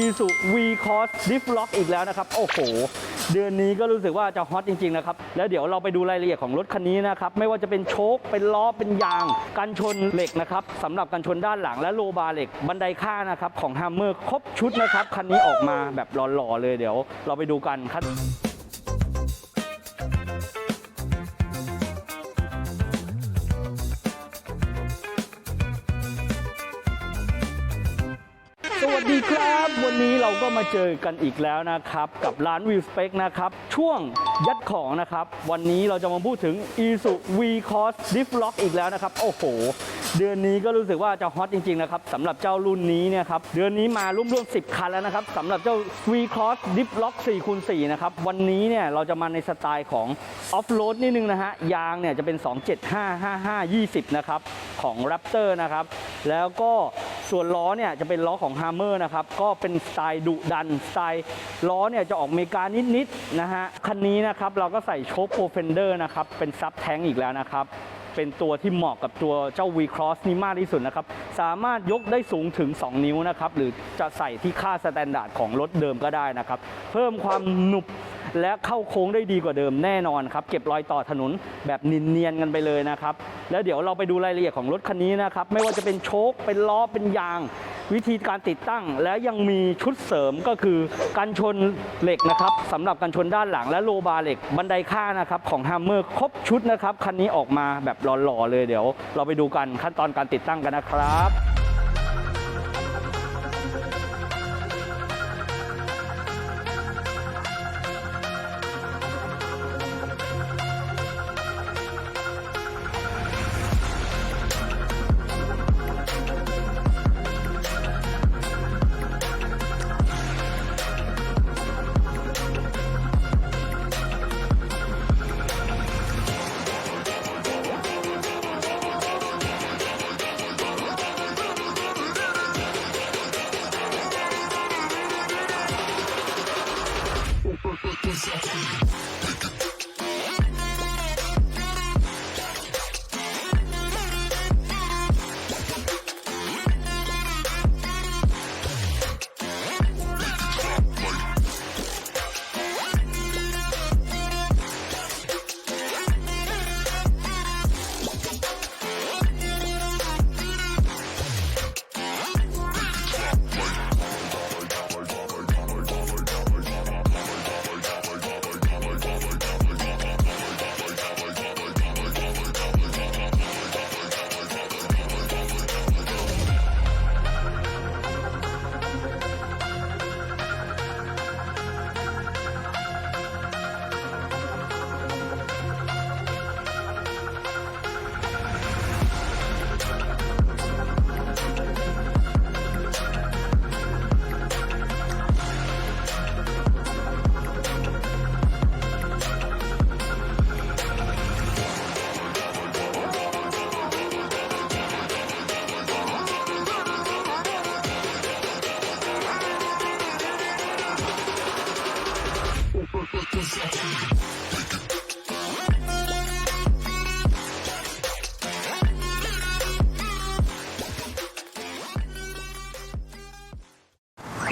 i s u V Cross Drift Lock อีกแล้วนะครับ โอ้โห เดือนนี้ก็รู้สึกว่าจะฮอตจริง ๆ นะครับ แล้วเดี๋ยวเราไปดูรายละเอียดของรถคันนี้นะครับ ไม่ว่าจะเป็นโชคเป็นล้อ เป็นยาง กันชนเหล็กนะครับสำหรับกันชนด้านหลังและโลบาร์เหล็ก บันไดข้างนะครับของ Hammer ครบชุดนะครับ คันนี้ออกมาแบบหล่อๆเลยเดี๋ยว เราไปดูกันครับ สวัสดีครับ วันนี้เราก็มาเจอกันอีกแล้วนะครับ กับร้านวิวสเปกนะครับ ช่วงยัดของนะครับ วันนี้เราจะมาพูดถึง i s u V Cross Drift Lock อีกแล้วนะครับ โอ้โห เดือนนี้ก็รู้สึกว่าจะฮอตจริง ๆ นะครับสำหรับเจ้ารุ่นนี้เนี่ยครับ เดือนนี้มาร่วมๆ10 คันแล้วนะครับสำหรับเจ้า V Cross Drift Lock 4คูณ4นะครับ วันนี้เนี่ยเราจะมาในสไตล์ของออฟโรดนิดนึงนะฮะ ยางเนี่ยจะเป็น 275 55 20 นะครับ ของ Raptor นะครับ แล้วก็ ส่วนล้อเนี่ยจะเป็นล้อของ Hammer นะครับ ก็เป็นสไตล์ดุดัน สไตล์ล้อเนี่ยจะออกอเมริกานิดๆนะฮะ คันนี้นะครับเราก็ใส่โชคโปรเฟนเดอร์นะครับ เป็นซับแท้งอีกแล้วนะครับ เป็นตัวที่เหมาะกับตัวเจ้า V Cross นี้มากที่สุดนะครับ สามารถยกได้สูงถึง 2 นิ้วนะครับ หรือจะใส่ที่ค่าสแตนดาร์ดของรถเดิมก็ได้นะครับ เพิ่มความหนุบและเข้าโค้งได้ดีกว่าเดิมแน่นอนครับ เก็บรอยต่อถนนแบบเนียนๆกันไปเลยนะครับ แล้วเดี๋ยวเราไปดูรายละเอียดของรถคันนี้นะครับ ไม่ว่าจะเป็นโชคเป็นล้อเป็นยาง วิธีการติดตั้ง และยังมีชุดเสริมก็คือกันชนเหล็กนะครับสำหรับกันชนด้านหลังและโลบาร์เหล็กบันไดข้านะครับของฮามเมอร์ครบชุดนะครับคันนี้ออกมาแบบหล่อๆเลยเดี๋ยว เราไปดูกันขั้นตอนการติดตั้งกันนะครับ Música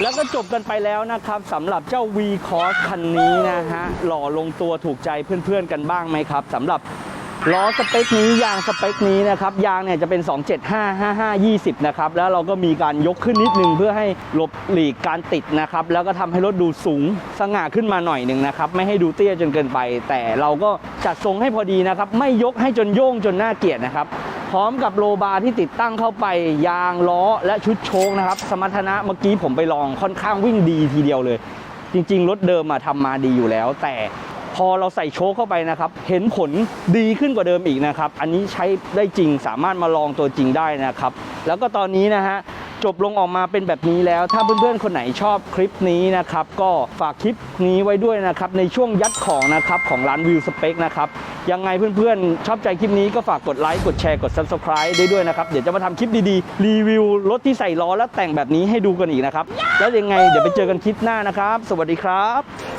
แล้วก็จบกันไปแล้วนะครับสำหรับเจ้า V Cross คันนี้นะฮะหล่อลงตัวถูกใจเพื่อนๆกันบ้างไหมครับสำหรับล้อสเปคนี้ยางสเปคนี้นะครับยางเนี่ยจะเป็น 275 55 20 นะครับแล้วเราก็มีการยกขึ้นนิดนึงเพื่อให้หลบหลีกการติดนะครับแล้วก็ทำให้รถดูสูงสง่าขึ้นมาหน่อยหนึ่งนะครับไม่ให้ดูเตี้ยจนเกินไป แต่เราก็จัดทรงให้พอดีนะครับไม่ยกให้จนโย่งจนน่าเกลียดนะครับ พร้อมกับโลบาร์ที่ติดตั้งเข้าไปยางล้อและชุดโชคนะครับ สมรรถนะเมื่อกี้ผมไปลองค่อนข้างวิ่งดีทีเดียวเลย จริง ๆ รถเดิมอะทำมาดีอยู่แล้ว แต่พอเราใส่โชคเข้าไปนะครับ เห็นผลดีขึ้นกว่าเดิมอีกนะครับ อันนี้ใช้ได้จริงสามารถมาลองตัวจริงได้นะครับ แล้วก็ตอนนี้นะฮะ จบลงออกมาเป็นแบบนี้แล้ว ถ้าเพื่อนๆคนไหนชอบคลิปนี้นะครับ ก็ฝากคลิปนี้ไว้ด้วยนะครับในช่วงยัดของนะครับของร้านวิวสเปคนะครับยังไงเพื่อนๆ ชอบใจคลิปนี้ก็ฝากกดไลค์กดแชร์กด Subscribe ได้ด้วยนะครับ เดี๋ยวจะมาทำคลิปดีๆ รีวิวรถที่ใส่ล้อและแต่งแบบนี้ให้ดูกันอีกนะครับ แล้วยังไงเดี๋ยวไปเจอกันคลิปหน้านะครับ สวัสดีครับ